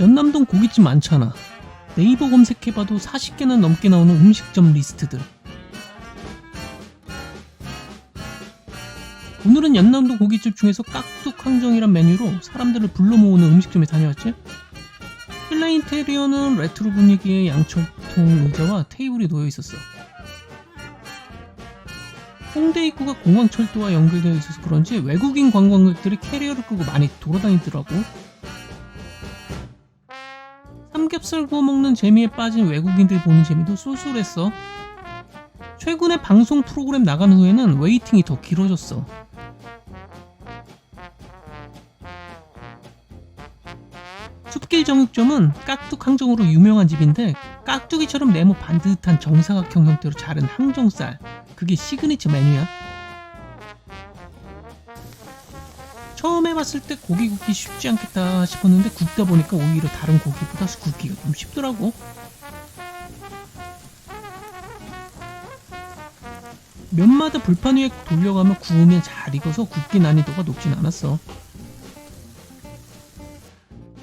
연남동 고깃집 많잖아. 네이버 검색해봐도 40개는 넘게 나오는 음식점 리스트들. 오늘은 연남동 고깃집 중에서 깍둑 항정이란 메뉴로 사람들을 불러 모으는 음식점에 다녀왔지. 실내 인테리어는 레트로 분위기의 양철통 의자와 테이블이 놓여 있었어. 홍대 입구가 공항철도와 연결되어 있어서 그런지 외국인 관광객들이 캐리어를 끄고 많이 돌아다니더라고. 삼겹살 구워 먹는 재미에 빠진 외국인들 보는 재미도 쏠쏠했어. 최근에 방송 프로그램 나간 후에는 웨이팅이 더 길어졌어. 숲길 정육점은 깍둑 항정으로 유명한 집인데 깍두기처럼 네모 반듯한 정사각형 형태로 자른 항정살 그게 시그니처 메뉴야. 처음 해봤을 때 고기 굽기 쉽지 않겠다 싶었는데 굽다 보니까 오히려 다른 고기보다 굽기가 좀 쉽더라고. 면마다 불판 위에 돌려가며 구우면 잘 익어서 굽기 난이도가 높진 않았어.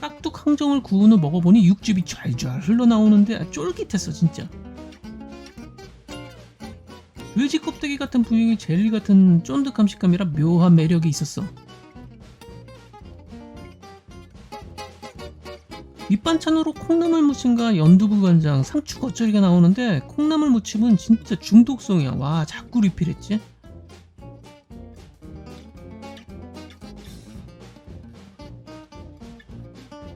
깍둑 항정을 구운 후 먹어보니 육즙이 좔좔 흘러나오는데 쫄깃했어 진짜. 돼지 껍데기 같은 부위의 젤리 같은 쫀득함 식감이라 묘한 매력이 있었어. 밑반찬으로 콩나물 무침과 연두부 간장, 상추 겉절이가 나오는데 콩나물 무침은 진짜 중독성이야. 와 자꾸 리필했지.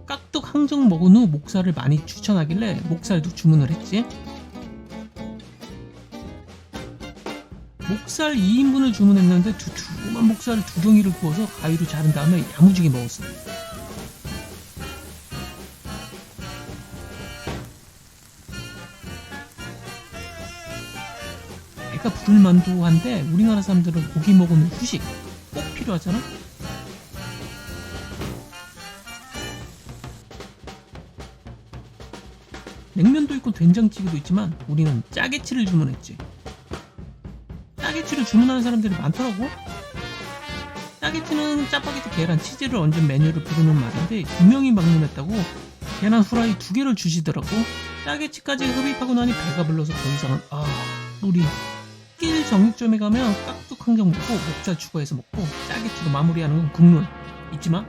깍둑 항정 먹은 후 목살을 많이 추천하길래 목살도 주문을 했지. 목살 2인분을 주문했는데 두툼한 목살을 두 덩이를 구워서 가위로 자른 다음에 야무지게 먹었어. 배가 부를 만도 한데 우리나라 사람들은 고기 먹은 후 후식 꼭 필요하잖아. 냉면도 있고 된장찌개도 있지만 우리는 짜게치를 주문했지. 짜게치를 주문하는 사람들이 많더라고. 짜게치는 짜파게티 계란 치즈를 얹은 메뉴를 부르는 말인데 두 명이 방문했다고 계란 후라이 두 개를 주시더라고. 짜게치까지 흡입하고 나니 배가 불러서 더 이상은 아 우리 길 정육점에 가면 깍둑 항정 먹고 목살 추가해서 먹고 짜게치로 마무리하는 건 국룰 잊지 마.